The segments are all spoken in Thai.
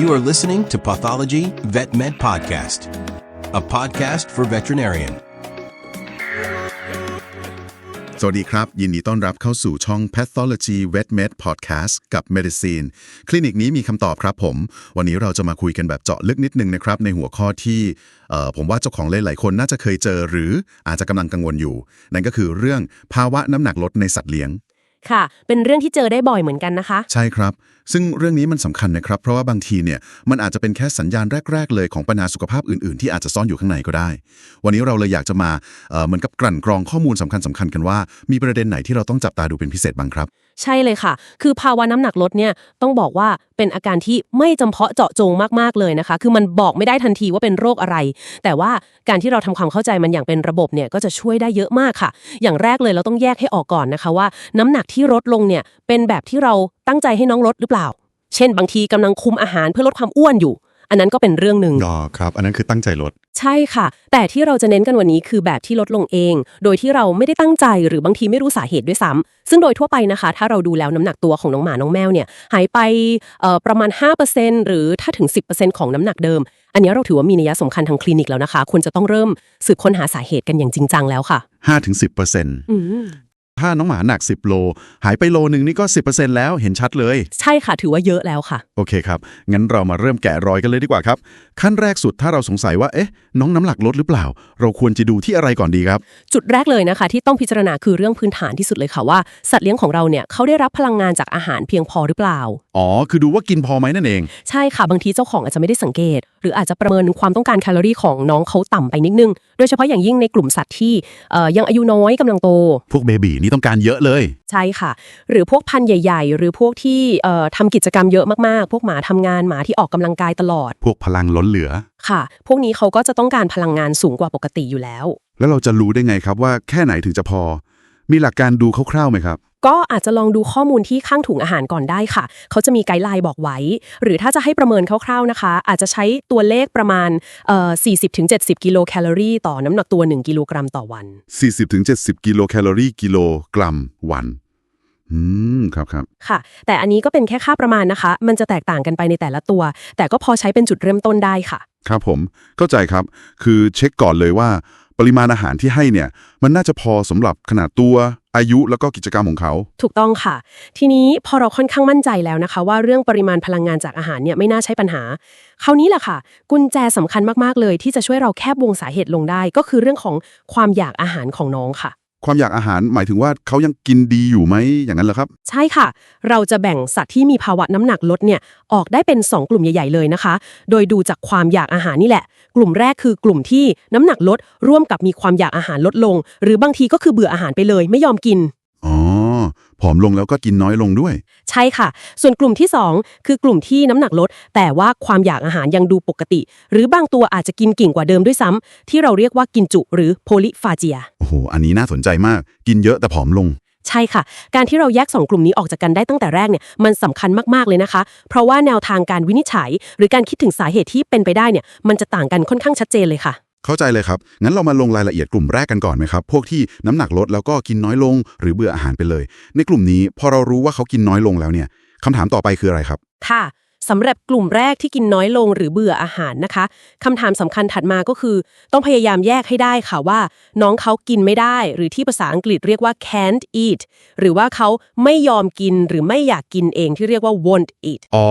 You are listening to Pathology Vet Med Podcast, a podcast for veterinarian. สวัสดีครับ ยินดีต้อนรับเข้าสู่ช่อง Pathology Vet Med Podcast กับ Medicine คลินิกนี้มีคำตอบครับผม วันนี้เราจะมาคุยกันแบบเจาะลึกนิดนึงนะครับ ในหัวข้อที่ผมว่าเจ้าของหลายๆคนน่าจะเคยเจอหรืออาจจะกำลังกังวลอยู่ นั่นก็คือเรื่องภาวะน้ำหนักลดในสัตว์เลี้ยง ค่ะ เป็นเรื่องที่เจอได้บ่อยเหมือนกันนะคะ ใช่ครับ ซึ่งเรื่องนี้มันสำคัญนะครับ เพราะว่าบางทีเนี่ยมันอาจจะเป็นแค่สัญญาณแรก ๆ เลยของปัญหาสุขภาพอื่นๆ ที่อาจจะซ่อนอยู่ข้างในก็ได้ วันนี้เราเลยอยากจะมาเอ่อเหมือนกับกลั่นกรองข้อมูลสำคัญสคัญๆกันว่า มีประเด็นไหนที่เราต้องจับตาดูเป็นพิเศษบ้างครับ ใช่เลยค่ะ คือภาวะน้ำหนักลดเนี่ยต้องบอกว่าเป็นอาการที่ไม่จำเพาะเจาะจงมากๆเลยนะคะ คือมันบอกไม่ได้ทันทีว่าเป็นโรคอะไร แต่ว่าการที่เราทำความเข้าใจมันอย่างเป็นระบบเนี่ยก็จะช่วยได้เยอะมากค่ะ อย่างแรกเลยเราต้องแยกให้ออกก่อนนะคะว่า น้ำหนักที่ลดลงเนี่ยเป็นแบบที่เราตั้งใจให้น้องลดหรือเปล่า เช่น บางทีกำลังคุมอาหารเพื่อลดความอ้วนอยู่ อันนั้นก็เป็นเรื่องหนึ่งอ๋อครับ อันนั้นคือตั้งใจลด ใช่ค่ะ แต่ที่เราจะเน้นกันวันนี้คือแบบที่ลดลงเอง โดยที่เราไม่ได้ตั้งใจหรือบางทีไม่รู้สาเหตุด้วยซ้ำซึ่งโดยทั่วไปนะคะ ถ้าเราดูแล้วน้ำหนักตัวของน้องหมาน้องแมวเนี่ยหายไปเอ่อประมาณ 5%หรือถ้าถึง 10%ของน้ำหนักเดิม อันนี้เราถือว่ามีนัยสำคัญทางคลินิกแล้วนะคะควรจะต้องเริ่มสืบค้นหาสาเหตุกันอย่างจริงจังแล้วค่ะ5-10%อืม ถ้าน้องหมาหนัก 10 โล หายไปโลนึงนี่ก็ 10%แล้วเห็นชัดเลย ใช่ค่ะ ถือว่าเยอะแล้วค่ะ โอเคครับ งั้นเรามาเริ่มแกะรอยกันเลยดีกว่าครับ ขั้นแรกสุดถ้าเราสงสัยว่า เอ๊ะ น้องน้ำหนักลดหรือเปล่า เราควรจะดูที่อะไรก่อนดีครับ จุดแรกเลยนะคะ ที่ต้องพิจารณาคือเรื่องพื้นฐานที่สุดเลยค่ะว่าสัตว์เลี้ยงของเราเนี่ยเขาได้รับพลังงานจากอาหารเพียงพอหรือเปล่า อ๋อ คือดูว่ากินพอไหมนั่นเอง ใช่ค่ะ บางทีเจ้าของอาจจะไม่ได้สังเกต หรืออาจจะประเมินความต้องการแคลอรี่ของน้องเขาต่ำไปนิดนึง โดยเฉพาะอย่างยิ่งในกลุ่มสัตว์ที่เอ่อยังอายุน้อยกำลังโต พวกเบบีนี่ต้องการเยอะเลย ใช่ค่ะ หรือพวกพันธุ์ใหญ่ ๆ หรือพวกที่เอ่อทำกิจกรรมเยอะมากๆ พวกหมาทำงานหมาที่ออกกำลังกายตลอด พวกพลังล้นเหลือค่ะ พวกนี้เขาก็จะต้องการพลังงานสูงกว่าปกติอยู่แล้ว แล้วเราจะรู้ได้ไงครับว่าแค่ไหนถึงจะพอ มีหลักการดูคร่าวๆไหมครับ ก็อาจจะลองดูข้อมูลที่ข้างถุงอาหารก่อนได้ค่ะ เขาจะมีไกด์ไลน์บอกไว้ หรือถ้าจะให้ประเมินคร่าวๆนะคะ อาจจะใช้ตัวเลขประมาณเอ่อ40-70 กิโลแคลอรี่ต่อน้ำหนักตัว 1 กิโลกรัมต่อวัน 40-70 กิโลแคลอรี่กิโลกรัมวัน อืม ครับครับ ค่ะ แต่อันนี้ก็เป็นแค่ค่าประมาณนะคะ มันจะแตกต่างกันไปในแต่ละตัว แต่ก็พอใช้เป็นจุดเริ่มต้นได้ค่ะ ครับผม เข้าใจครับ คือเช็คก่อนเลยว่า ปริมาณอาหารที่ให้เนี่ย มันน่าจะพอสำหรับขนาดตัวอายุแล้วก็กิจกรรมของเขา ถูกต้องค่ะ ทีนี้พอเราค่อนข้างมั่นใจแล้วนะคะ ว่าเรื่องปริมาณพลังงานจากอาหารเนี่ยไม่น่าใช่ปัญหา คราวนี้แหละค่ะ กุญแจสำคัญมากๆเลย ที่จะช่วยเราแคบวงสาเหตุลงได้ ก็คือเรื่องของความอยากอาหารของน้องค่ะ ความอยากอาหารหมายถึงว่าเขายังกินดีอยู่ไหมอย่างนั้นเหรอครับ ใช่ค่ะ เราจะแบ่งสัตว์ที่มีภาวะน้ำหนักลดเนี่ยออกได้เป็น 2 กลุ่มใหญ่ ๆ เลยนะคะ โดยดูจากความอยากอาหารนี่แหละ กลุ่มแรกคือกลุ่มที่น้ำหนักลด ร่วมกับมีความอยากอาหารลดลง หรือบางทีก็คือเบื่ออาหารไปเลยไม่ยอมกิน ผอมลงแล้วก็กินน้อยลงด้วย ใช่ค่ะ ส่วนกลุ่มที่ 2 คือกลุ่มที่น้ำหนักลด แต่ว่าความอยากอาหารยังดูปกติ หรือบางตัวอาจจะกินกิ่งกว่าเดิมด้วยซ้ำที่เราเรียกว่ากินจุหรือโพลิฟาเจีย โอ้โห อันนี้น่าสนใจมาก กินเยอะแต่ผอมลง ใช่ค่ะ การที่เราแยก 2 กลุ่มนี้ออกจากกันได้ตั้งแต่แรกเนี่ยมันสำคัญมากๆเลยนะคะ เพราะว่าแนวทางการวินิจฉัย หรือการคิดถึงสาเหตุที่เป็นไปได้เนี่ยมันจะต่างกันค่อนข้างชัดเจนเลยค่ะ เข้าใจเลยครับ งั้นเรามาลงรายละเอียดกลุ่มแรกกันก่อนไหมครับ พวกที่น้ำหนักลดแล้วก็กินน้อยลง หรือเบื่ออาหารไปเลย ในกลุ่มนี้พอเรารู้ว่าเขากินน้อยลงแล้วเนี่ยคำถามต่อไปคืออะไรครับ ค่ะสำหรับกลุ่มแรกที่กินน้อยลงหรือเบื่ออาหารนะคะคำถามสำคัญถัดมาก็คือ ต้องพยายามแยกให้ได้ค่ะว่า น้องเขากินไม่ได้ หรือที่ภาษาอังกฤษเรียกว่า can't eat หรือว่าเขาไม่ยอมกินหรือไม่อยากกินเองที่เรียกว่า won't eat อ๋อ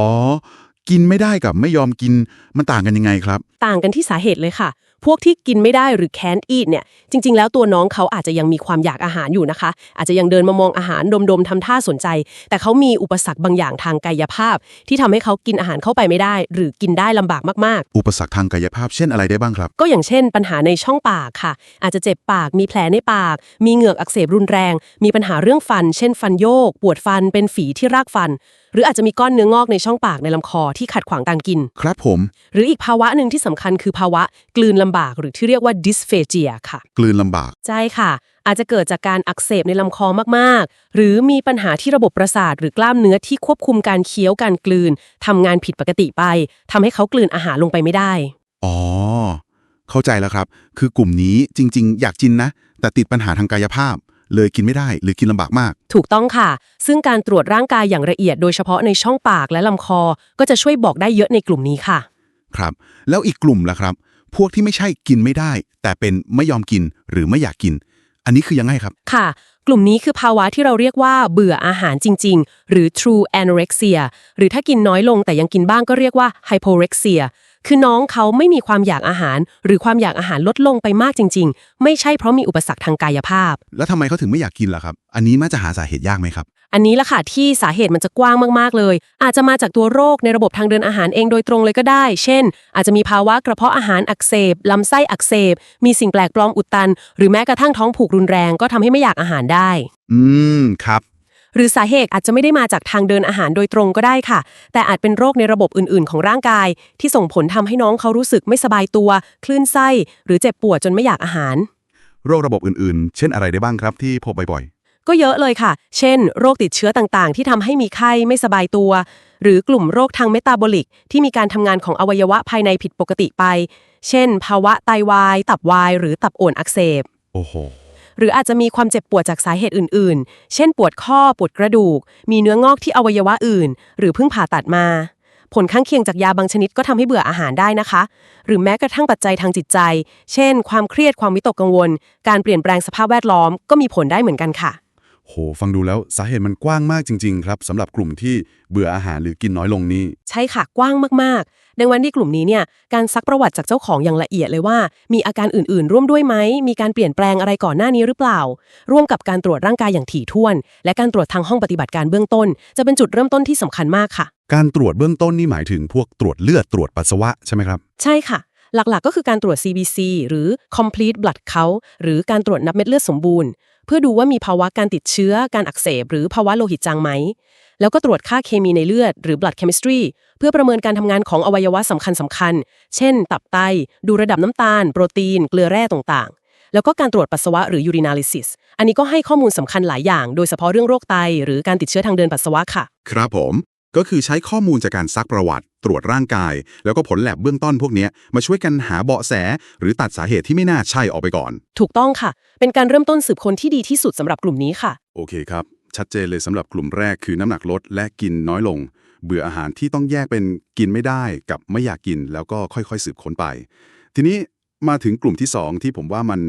กินไม่ได้กับไม่ยอมกินมันต่างกันยังไงครับ ต่างกันที่สาเหตุเลยค่ะ พวกที่กินไม่ได้หรือ can't eat เนี่ย จริง ๆ แล้วตัวน้องเขาอาจจะยังมีความอยากอาหารอยู่นะคะ อาจจะยังเดินมามองอาหารดมๆทำท่าสนใจ แต่เขามีอุปสรรคบางอย่างทางกายภาพ ที่ทำให้เขากินอาหารเข้าไปไม่ได้ หรือกินได้ลำบากมากๆ อุปสรรคทางกายภาพเช่นอะไรได้บ้างครับ ก็อย่างเช่น ปัญหาในช่องปากค่ะ อาจจะเจ็บปาก มีแผลในปาก มีเหงือกอักเสบรุนแรง มีปัญหาเรื่องฟัน เช่น ฟันโยก ปวดฟัน เป็นฝีที่รากฟันหรืออาจจะมีก้อนเนื้องอกในช่องปากในลำคอที่ขัดขวางการกิน ครับผม หรืออีกภาวะหนึ่งที่สำคัญคือภาวะกลืนลำบากหรือที่เรียกว่า dysphagia ค่ะ กลืนลำบาก ใช่ค่ะ อาจจะเกิดจากการอักเสบในลำคอมาก ๆ หรือมีปัญหาที่ระบบประสาท หรือกล้ามเนื้อที่ควบคุมการเคี้ยวการกลืนทำงานผิดปกติไปทำให้เขากลืนอาหารลงไปไม่ได้ อ๋อ เข้าใจแล้วครับ คือกลุ่มนี้จริง ๆ อยากกินนะ แต่ติดปัญหาทางกายภาพ เลยกินไม่ได้หรือกินลำบากมาก ถูกต้องค่ะ ซึ่งการตรวจร่างกายอย่างละเอียดโดยเฉพาะในช่องปากและลำคอ ก็จะช่วยบอกได้เยอะในกลุ่มนี้ค่ะ ครับ แล้วอีกกลุ่มล่ะครับ พวกที่ไม่ใช่กินไม่ได้ แต่เป็นไม่ยอมกินหรือไม่อยากกิน อันนี้คือยังไงครับ ค่ะ กลุ่มนี้คือภาวะที่เราเรียกว่าเบื่ออาหารจริง ๆ หรือ true anorexia หรือถ้ากินน้อยลงแต่ยังกินบ้างก็เรียกว่า hyporexia คือน้องเขาไม่มีความอยากอาหาร หรือความอยากอาหารลดลงไปมากจริง ๆ ไม่ใช่เพราะมีอุปสรรคทางกายภาพ แล้วทำไมเขาถึงไม่อยากกินล่ะครับ อันนี้มันจะหาสาเหตุยากไหมครับ อันนี้ละค่ะที่สาเหตุมันจะกว้างมากๆเลย อาจจะมาจากตัวโรคในระบบทางเดินอาหารเองโดยตรงเลยก็ได้ เช่น อาจจะมีภาวะกระเพาะอาหารอักเสบลำไส้อักเสบ มีสิ่งแปลกปลอมอุดตัน หรือแม้กระทั่งท้องผูกรุนแรงก็ทำให้ไม่อยากอาหารได้ อืม ครับ หรือสาเหตุอาจจะไม่ได้มาจากทางเดินอาหารโดยตรงก็ได้ค่ะ แต่อาจเป็นโรคในระบบอื่นๆ ของร่างกาย ที่ส่งผลทำให้น้องเขารู้สึกไม่สบายตัว คลื่นไส้ หรือเจ็บปวดจนไม่อยากอาหาร โรคระบบอื่นๆ เช่นอะไรได้บ้างครับที่พบบ่อยก็เยอะเลยค่ะ เช่น โรคติดเชื้อต่างๆ ที่ทำให้มีไข้ไม่สบายตัว หรือกลุ่มโรคทางเมตาบอลิก ที่มีการทำงานของอวัยวะภายในผิดปกติไป เช่น ภาวะไตวาย ตับวาย หรือตับอ่อนอักเสบๆโอ้โห หรืออาจจะมีความเจ็บปวดจากสาเหตุอื่นๆ เช่นปวดข้อปวดกระดูก มีเนื้องอกที่อวัยวะอื่น หรือเพิ่งผ่าตัดมา ผลข้างเคียงจากยาบางชนิดก็ทำให้เบื่ออาหารได้นะคะ หรือแม้กระทั่งปัจจัยทางจิตใจ เช่น ความเครียดความวิตกกังวล การเปลี่ยนแปลงสภาพแวดล้อมก็มีผลได้เหมือนกันค่ะโหฟังดูแล้วสาเหตุมันกว้างมากจริง ๆ ครับสำหรับกลุ่มที่เบื่ออาหารหรือกินน้อยลงนี่ใช่ค่ะกว้างมากๆ ดังนั้นที่กลุ่มนี้เนี่ยการซักประวัติจากเจ้าของอย่างละเอียดเลยว่า มีอาการอื่นๆ ร่วมด้วยไหมมีการเปลี่ยนแปลงอะไรก่อนหน้านี้หรือเปล่า ร่วมกับการตรวจร่างกายอย่างถี่ถ้วน และการตรวจทางห้องปฏิบัติการเบื้องต้น จะเป็นจุดเริ่มต้นที่สำคัญมากค่ะ การตรวจเบื้องต้นนี่หมายถึงพวกตรวจเลือดตรวจปัสสาวะใช่ไหมครับ ใช่ค่ะหลักๆ ก็คือการตรวจ CBC หรือ Complete Blood Count หรือการตรวจนับเม็ดเลือดสมบูรณ์ เพื่อดูว่ามีภาวะการติดเชื้อ การอักเสบ หรือภาวะโลหิตจางไหม แล้วก็ตรวจค่าเคมีในเลือดหรือ blood chemistry เพื่อประเมินการทำงานของอวัยวะสำคัญสำคัญๆเช่น ตับไต ดูระดับน้ำตาล โปรตีน เกลือแร่ต่างๆ แล้วก็การตรวจปัสสาวะหรือ urinalysis อันนี้ก็ให้ข้อมูลสำคัญหลายอย่าง โดยเฉพาะเรื่องโรคไต หรือการติดเชื้อทางเดินปัสสาวะค่ะ ครับผม ก็คือใช้ข้อมูลจากการซักประวัติ ตรวจร่างกาย แล้วก็ผลแลบเบื้องต้นพวกเนี้ยมาช่วยกันหาเบาะแส หรือตัดสาเหตุที่ไม่น่าใช่ออกไปก่อน ถูกต้องค่ะ เป็นการเริ่มต้นสืบค้นที่ดีที่สุดสำหรับกลุ่มนี้ค่ะ โอเคครับ ชัดเจนเลยสำหรับกลุ่มแรกคือน้ำหนักลดและกินน้อยลง เบื่ออาหารที่ต้องแยกเป็นกินไม่ได้กับไม่อยากกินแล้วก็ค่อยๆ สืบค้นไป ทีนี้มาถึงกลุ่มที่ 2 ที่ผมว่ามัน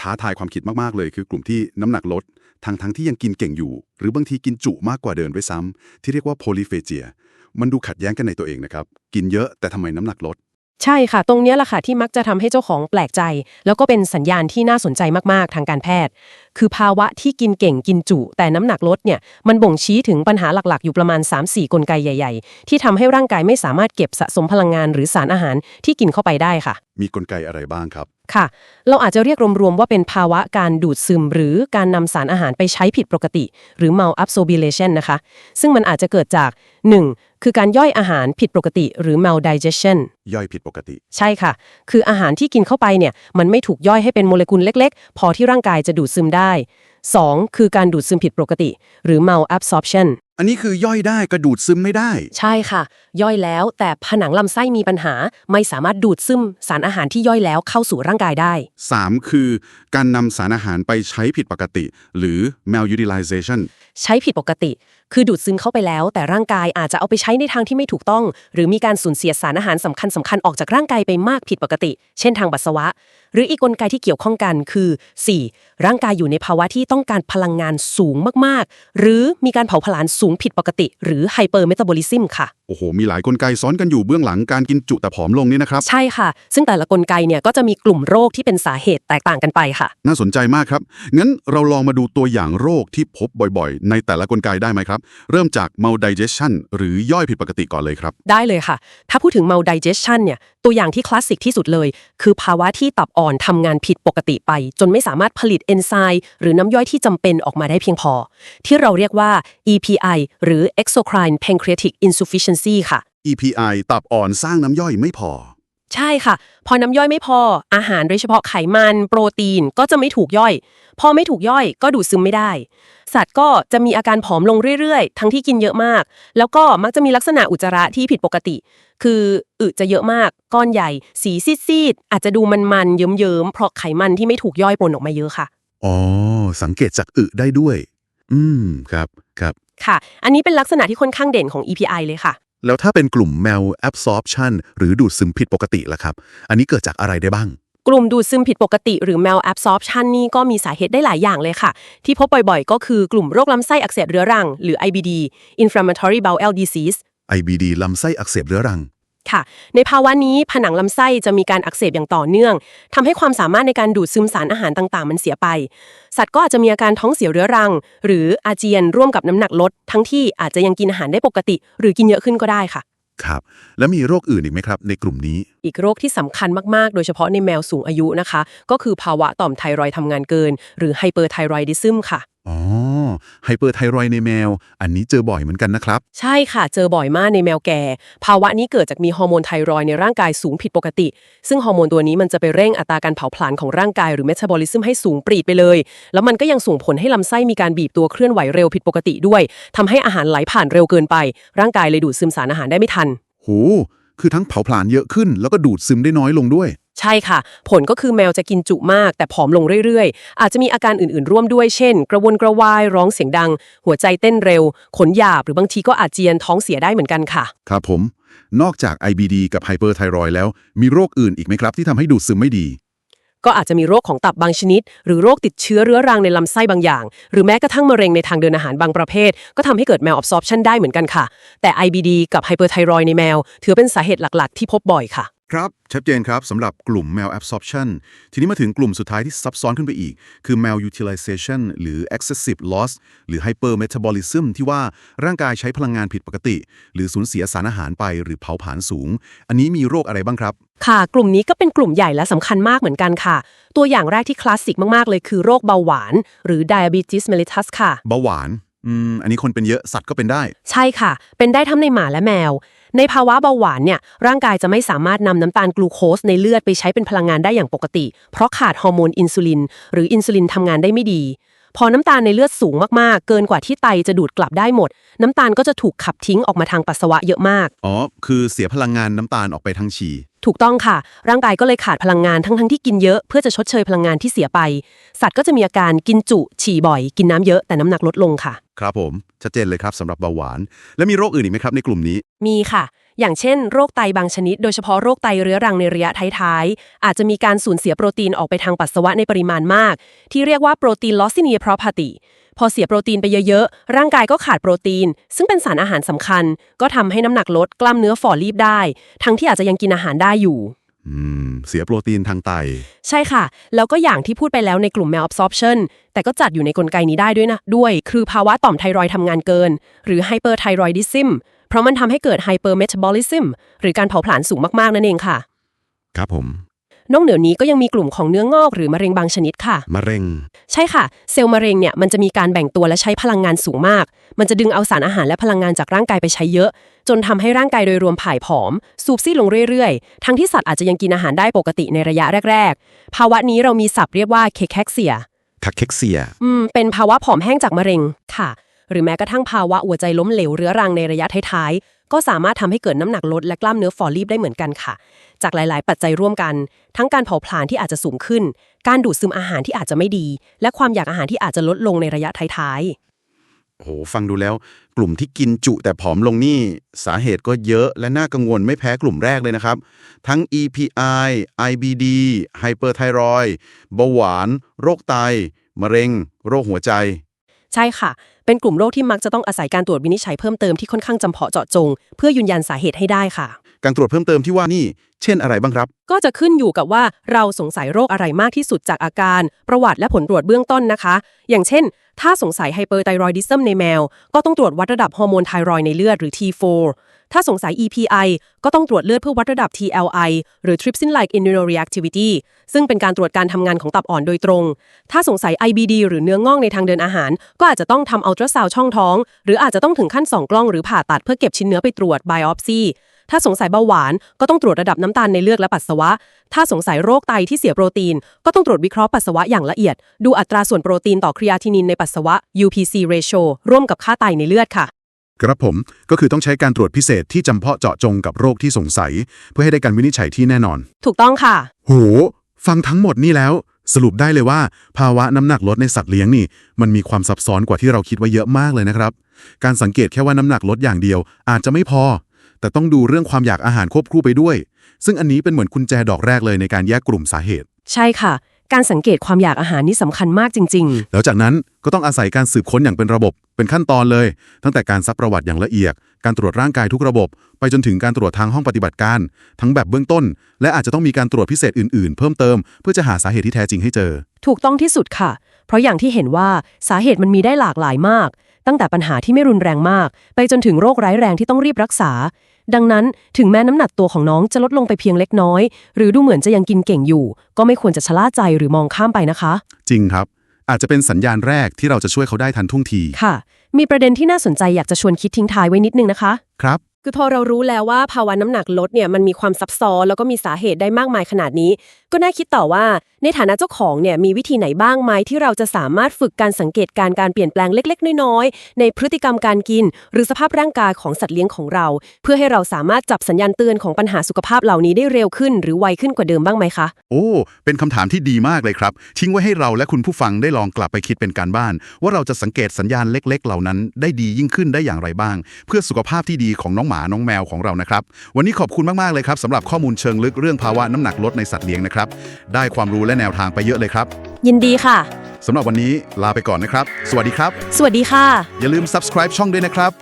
ท้าทายความคิดมากๆเลย คือกลุ่มที่น้ำหนักลดทั้งทั้งที่ยังกินเก่งอยู่ หรือบางทีกินจุมากกว่าเดิมด้วยซ้ำที่เรียกว่า polyphagia มันดูขัดแย้งกันในตัวเองนะครับ กินเยอะแต่ทำไมน้ำหนักลด ใช่ค่ะ ตรงเนี้ยแหละค่ะที่มักจะทำให้เจ้าของแปลกใจ แล้วก็เป็นสัญญาณที่น่าสนใจมากๆทางการแพทย์ คือภาวะที่กินเก่งกินจุ แต่น้ำหนักลดเนี่ยมันบ่งชี้ถึงปัญหาหลักๆ อยู่ประมาณ 3-4 กลไกใหญ่ ๆ ที่ทำให้ร่างกายไม่สามารถเก็บสะสมพลังงานหรือสารอาหารที่กินเข้าไปได้ค่ะ มีกลไกอะไรบ้างครับ ค่ะ เราอาจจะเรียกรวมๆว่าเป็นภาวะการดูดซึม หรือการนำสารอาหารไปใช้ผิดปกติ หรือ malabsorption นะคะ ซึ่งมันอาจจะเกิดจาก 1. คือการย่อยอาหารผิดปกติ หรือ maldigestion ย่อยผิดปกติ ใช่ค่ะ คืออาหารที่กินเข้าไปเนี่ย มันไม่ถูกย่อยให้เป็นโมเลกุลเล็กๆ พอที่ร่างกายจะดูดซึมได้ 2. คือการดูดซึมผิดปกติ หรือ malabsorption อันนี้คือย่อยได้กระดูดซึมไม่ได้ ใช่ค่ะ ย่อยแล้วแต่ผนังลำไส้มีปัญหา ไม่สามารถดูดซึมสารอาหารที่ย่อยแล้วเข้าสู่ร่างกายได้ 3. คือการนำสารอาหารไปใช้ผิดปกติ หรือ malutilization ใช้ผิดปกติ คือดูดซึมเข้าไปแล้ว แต่ร่างกายอาจจะเอาไปใช้ในทางที่ไม่ถูกต้อง หรือมีการสูญเสียสารอาหารสำคัญสำคัญออกจากร่างกายไปมากผิดปกติ เช่นทางปัสสาวะ หรืออีกกลไกที่เกี่ยวข้องกันคือ 4. ร่างกายอยู่ในภาวะที่ต้องการพลังงานสูงมากๆ หรือมีการเผาผลาญสูงูงผิดปกติ หรือไฮเปอร์เมตาบอลิซึมค่ะโอ้โห มีหลายกลไกซ้อนกันอยู่เบื้องหลังการกินจุแต่ผอมลงนี่นะครับ ใช่ค่ะ ซึ่งแต่ละกลไกเนี่ยก็จะมีกลุ่มโรคที่เป็นสาเหตุแตกต่างกันไปค่ะ น่าสนใจมากครับ งั้นเราลองมาดูตัวอย่างโรคที่พบบ่อยๆ ในแต่ละกลไกได้ไหมครับ เริ่มจาก maldigestion หรือย่อยผิดปกติก่อนเลยครับ ได้เลยค่ะ ถ้าพูดถึง maldigestion เนี่ย ตัวอย่างที่คลาสสิกที่สุดเลย คือภาวะที่ตับอ่อนทำงานผิดปกติไป จนไม่สามารถผลิตเอนไซม์หรือน้ำย่อยที่จำเป็นออกมาได้เพียงพอ ที่เราเรียกว่า EPI หรือ exocrine pancreatic insufficiency ค่ะ EPI ตับอ่อนสร้างน้ำย่อยไม่พอ ใช่ค่ะ พอน้ำย่อยไม่พอ อาหารโดยเฉพาะไขมัน โปรตีนก็จะไม่ถูกย่อย พอไม่ถูกย่อยก็ดูดซึมไม่ได้ สัตว์ก็จะมีอาการผอมลงเรื่อยๆ ทั้งที่กินเยอะมาก แล้วก็มักจะมีลักษณะอุจจาระที่ผิดปกติ คืออึจะเยอะมาก ก้อนใหญ่ สีซีดๆอาจจะดูมันๆเยิ้มๆเพราะไขมันที่ไม่ถูกย่อยปนออกมาเยอะค่ะ อ๋อ สังเกตจากอึได้ด้วย อืม ครับ ครับ ค่ะ อันนี้เป็นลักษณะที่ค่อนข้างเด่นของ EPI เลยค่ะ แล้วถ้าเป็นกลุ่ม malabsorption หรือดูดซึมผิดปกติล่ะครับ อันนี้เกิดจากอะไรได้บ้าง กลุ่มดูดซึมผิดปกติ หรือ malabsorption นี่ก็มีสาเหตุได้หลายอย่างเลยค่ะ ที่พบบ่อยๆ ก็คือกลุ่มโรคลำไส้อักเสบเรื้อรัง หรือ IBD inflammatory bowel disease IBD ลำไส้อักเสบเรื้อรัง ค่ะ ในภาวะนี้ผนังลำไส้จะมีการอักเสบอย่างต่อเนื่องทำให้ความสามารถในการดูดซึมสารอาหารต่างๆ มันเสียไป สัตว์ก็อาจจะมีอาการท้องเสียเรื้อรัง หรืออาเจียนร่วมกับน้ำหนักลด ทั้งที่อาจจะยังกินอาหารได้ปกติ หรือกินเยอะขึ้นก็ได้ค่ะ ครับ แล้วมีโรคอื่นอีกไหมครับ ในกลุ่มนี้ อีกโรคที่สำคัญมากๆ โดยเฉพาะในแมวสูงอายุนะคะ ก็คือภาวะต่อมไทรอยด์ทำงานเกิน หรือไฮเปอร์ไทรอยดิซึมค่ะอ๋อ ไฮเปอร์ไทรอยในแมว อันนี้เจอบ่อยเหมือนกันนะครับ ใช่ค่ะ เจอบ่อยมากในแมวแก่ ภาวะนี้เกิดจากมีฮอร์โมนไทรอยด์ในร่างกายสูงผิดปกติ ซึ่งฮอร์โมนตัวนี้มันจะไปเร่งอัตราการเผาผลาญของร่างกายหรือเมตาบอลิซึมให้สูงปรีดไปเลย แล้วมันก็ยังส่งผลให้ลำไส้มีการบีบตัวเคลื่อนไหวเร็วผิดปกติด้วยทำให้อาหารไหลผ่านเร็วเกินไป ร่างกายเลยดูดซึมสารอาหารได้ไม่ทัน โห คือทั้งเผาผลาญเยอะขึ้น แล้วก็ดูดซึมได้น้อยลงด้วย ใช่ค่ะ ผลก็คือแมวจะกินจุมาก แต่ผอมลงเรื่อยๆ อาจจะมีอาการอื่นๆ ร่วมด้วยเช่น กระวนกระวายร้องเสียงดัง หัวใจเต้นเร็ว ขนหยาบหรือบางทีก็อาเจียนท้องเสียได้เหมือนกันค่ะ ครับผม นอกจาก IBD กับไฮเปอร์ไทรอยแล้วมีโรคอื่นอีกไหมครับ ที่ทำให้ดูดซึมไม่ดี ก็อาจจะมีโรคของตับบางชนิด หรือโรคติดเชื้อเรื้อรังในลำไส้บางอย่าง หรือแม้กระทั่งมะเร็งในทางเดินอาหารบางประเภท ก็ทำให้เกิด malabsorption ได้เหมือนกันค่ะ แต่ IBD กับ hyperthyroid ในแมว ถือเป็นสาเหตุหลักๆ ที่พบบ่อยค่ะ ครับชัดเจนครับสำหรับกลุ่ม malabsorption ทีนี้มาถึงกลุ่มสุดท้ายที่ซับซ้อนขึ้นไปอีก คือ malutilization หรือ excessive loss หรือ hypermetabolism ที่ว่าร่างกายใช้พลังงานผิดปกติ หรือสูญเสียสารอาหารไปหรือเผาผลาญสูง อันนี้มีโรคอะไรบ้างครับ ค่ะ กลุ่มนี้ก็เป็นกลุ่มใหญ่และสำคัญมากเหมือนกันค่ะ ตัวอย่างแรกที่คลาสสิกมาก ๆ เลยคือโรคเบาหวาน หรือ diabetes mellitus ค่ะ เบาหวาน อืม อันนี้คนเป็นเยอะสัตว์ก็เป็นได้ ใช่ค่ะ เป็นได้ทั้งในหมาและแมว ในภาวะเบาหวานเนี่ย ร่างกายจะไม่สามารถนำน้ำตาลกลูโคสในเลือดไปใช้เป็นพลังงานได้อย่างปกติ เพราะขาดฮอร์โมนอินซูลิน หรืออินซูลินทำงานได้ไม่ดี พอน้ำตาลในเลือดสูงมากๆ เกินกว่าที่ไตจะดูดกลับได้หมด น้ำตาลก็จะถูกขับทิ้งออกมาทางปัสสาวะเยอะมาก อ๋อ คือเสียพลังงานน้ำตาลออกไปทั้งฉี่ ถูกต้องค่ะ ร่างกายก็เลยขาดพลังงานทั้งทั้งๆที่กินเยอะเพื่อจะชดเชยพลังงานที่เสียไป สัตว์ก็จะมีอาการกินจุ ฉี่บ่อย กินน้ำเยอะแต่น้ำหนักลดลงค่ะ ครับผม ชัดเจนเลยครับสำหรับเบาหวาน แล้วมีโรคอื่นอีกไหมครับในกลุ่มนี้ มีค่ะ อย่างเช่น โรคไตบางชนิด โดยเฉพาะโรคไตเรื้อรังในระยะท้ายๆ อาจจะมีการสูญเสียโปรตีนออกไปทางปัสสาวะในปริมาณมาก ที่เรียกว่าโปรตีนลอสซิเนียพรอพาติ พอเสียโปรตีนไปเยอะๆ ร่างกายก็ขาดโปรตีน ซึ่งเป็นสารอาหารสำคัญ ก็ทำให้น้ำหนักลดกล้ามเนื้อฝ่อรีบได้ ทั้งที่อาจจะยังกินอาหารได้อยู่อืมเสียโปรตีนทางไต ใช่ค่ะ แล้วก็อย่างที่พูดไปแล้วในกลุ่ม malabsorption แต่ก็จัดอยู่ในกลไกนี้ได้ด้วยนะ ด้วย คือภาวะต่อมไทรอยด์ทำงานเกิน หรือ hyperthyroidism เพราะมันทำให้เกิด hypermetabolism หรือการเผาผลาญสูงมาก ๆ นั่นเองค่ะ ครับผม นอกเหนือนี้ก็ยังมีกลุ่มของเนื้องอกหรือมะเร็งบางชนิดค่ะ มะเร็ง ใช่ค่ะ เซลล์มะเร็งเนี่ยมันจะมีการแบ่งตัวและใช้พลังงานสูงมาก มันจะดึงเอาสารอาหารและพลังงานจากร่างกายไปใช้เยอะ จนทำให้ร่างกายโดยรวมผายผอม สูบซีดลงเรื่อยๆ ทั้งที่สัตว์อาจจะยังกินอาหารได้ปกติในระยะแรก ๆ ภาวะนี้เรามีศัพท์เรียกว่าเคแคกเซียคักเค็กเซีย อืม เป็นภาวะผอมแห้งจากมะเร็งค่ะ หรือแม้กระทั่งภาวะหัวใจล้มเหลวเรื้อรังในระยะท้ายๆ ก็สามารถทำให้เกิดน้ำหนักลดและกล้ามเนื้อฝ่อรีบได้เหมือนกันค่ะ จากหลาย ๆ ปัจจัยร่วมกัน ทั้งการเผาผลาญที่อาจจะสูงขึ้น การดูดซึมอาหารที่อาจจะไม่ดี และความอยากอาหารที่อาจจะลดลงในระยะท้ายโหฟังดูแล้ว กลุ่มที่กินจุแต่ผอมลงนี่ สาเหตุก็เยอะและน่ากังวลไม่แพ้กลุ่มแรกเลยนะครับ ทั้ง EPI IBD Hyperthyroid เบาหวาน โรคไตมะเร็ง โรคหัวใจๆใช่ค่ะ เป็นกลุ่มโรคที่มักจะต้องอาศัยการตรวจวินิจฉัยเพิ่มเติมที่ค่อนข้างจำเพาะเจาะจง เพื่อยืนยันสาเหตุให้ได้ค่ะ การตรวจเพิ่มเติมที่ว่านี่ เช่นอะไรบ้างครับ ก็จะขึ้นอยู่กับว่าเราสงสัยโรคอะไรมากที่สุดจากอาการ ประวัติและผลตรวจเบื้องต้นนะคะ อย่างเช่น ถ้าสงสัยไฮเปอร์ไทรอยดิซึมในแมว ก็ต้องตรวจวัดระดับฮอร์โมนไทรอยในเลือดหรือ T4 ถ้าสงสัย EPI ก็ต้องตรวจเลือดเพื่อวัดระดับ TLI หรือ trypsin-like immunoreactivity ซึ่งเป็นการตรวจการทำงานของตับอ่อนโดยตรง ถ้าสงสัย IBD หรือเนื้องอกในทางเดินอาหาร ก็อาจจะต้องทำอัลตราซาวช่องท้อง หรืออาจจะต้องถึงขั้นสองกล้องหรือผ่าตัดเพื่อเก็บชิ้นเนื้อไปตรวจ biopsy ถ้าสงสัยเบาหวานก็ต้องตรวจระดับน้ำตาลในเลือดและปัสสาวะ ถ้าสงสัยโรคไตที่เสียโปรตีน ก็ต้องตรวจวิเคราะห์ปัสสาวะอย่างละเอียด ดูอัตราส่วนโปรตีนต่อครีอาทินินในปัสสาวะ UPC ratio ร่วมกับค่าไตในเลือดค่ะ ครับผมก็คือต้องใช้การตรวจพิเศษที่จำเพาะเจาะจงกับโรคที่สงสัย เพื่อให้ได้การวินิจฉัยที่แน่นอน ถูกต้องค่ะ โห ฟังทั้งหมดนี่แล้ว สรุปได้เลยว่า ภาวะน้ำหนักลดในสัตว์เลี้ยงนี่ มันมีความซับซ้อนกว่าที่เราคิดไว้เยอะมากเลยนะครับ การสังเกตแค่ว่าน้ำหนักลดอย่างเดียว อาจจะไม่พอ แต่ต้องดูเรื่องความอยากอาหารควบคู่ไปด้วย ซึ่งอันนี้เป็นเหมือนกุญแจดอกแรกเลยในการแยกกลุ่มสาเหตุ ใช่ค่ะ การสังเกตความอยากอาหารนี่สำคัญมากจริง แล้วจากนั้นก็ต้องอาศัยการสืบค้นอย่างเป็นระบบ เป็นขั้นตอนเลย ตั้งแต่การซักประวัติอย่างละเอียด การตรวจร่างกายทุกระบบ ไปจนถึงการตรวจทางห้องปฏิบัติการ ทั้งแบบเบื้องต้น และอาจจะต้องมีการตรวจพิเศษอื่นๆ เพิ่มเติมเพื่อจะหาสาเหตุที่แท้จริงให้เจอ ๆ ถูกต้องที่สุดค่ะ เพราะอย่างที่เห็นว่าสาเหตุมันมีได้หลากหลายมาก ตั้งแต่ปัญหาที่ไม่รุนแรงมาก ไปจนถึงโรคร้ายแรงที่ต้องรีบรักษา ดังนั้นถึงแม้น้ำหนักตัวของน้องจะลดลงไปเพียงเล็กน้อย หรือดูเหมือนจะยังกินเก่งอยู่ ก็ไม่ควรจะชะล่าใจหรือมองข้ามไปนะคะ จริงครับ อาจจะเป็นสัญญาณแรกที่เราจะช่วยเขาได้ทันท่วงที ค่ะ มีประเด็นที่น่าสนใจอยากจะชวนคิดทิ้งท้ายไว้นิดนึงนะคะ ครับ คือพอเรารู้แล้วว่าภาวะน้ำหนักลดเนี่ยมันมีความซับซ้อนแล้วก็มีสาเหตุได้มากมายขนาดนี้ ก็น่าคิดต่อว่าในฐานะเจ้าของเนี่ยมีวิธีไหนบ้างไหมที่เราจะสามารถฝึกการสังเกตการการเปลี่ยนแปลงเล็ก ๆ น้อยๆ ในพฤติกรรมการกิน หรือสภาพร่างกายของสัตว์เลี้ยงของเรา เพื่อให้เราสามารถจับสัญญาณเตือนของปัญหาสุขภาพเหล่านี้ได้เร็วขึ้น หรือไวขึ้นกว่าเดิมบ้างไหมคะโอ้เป็นคำถามที่ดีมากเลยครับ ทิ้งไว้ให้เราและคุณผู้ฟังได้ลองกลับไปคิดเป็นการบ้าน ว่าเราจะสังเกตสัญญาณเล็ก ๆ เหล่านั้น ได้ดียิ่งขึ้นได้อย่างไรบ้าง เพื่อสุขภาพที่ดีของน้องหมาน้องแมวของเรานะครับ วันนี้ขอบคุณมาก ๆ เลยครับสำหรับข้อมูลเชิงลึกเรื่องภาวะน้ำหนักลดในสัตว์เลี้ยงนะครับ ได้ความรู้และแนวทางไปเยอะเลยครับยินดีค่ะ สำหรับวันนี้ลาไปก่อนนะครับ สวัสดีครับ สวัสดีค่ะ อย่าลืม subscribe ช่องด้วยนะครับ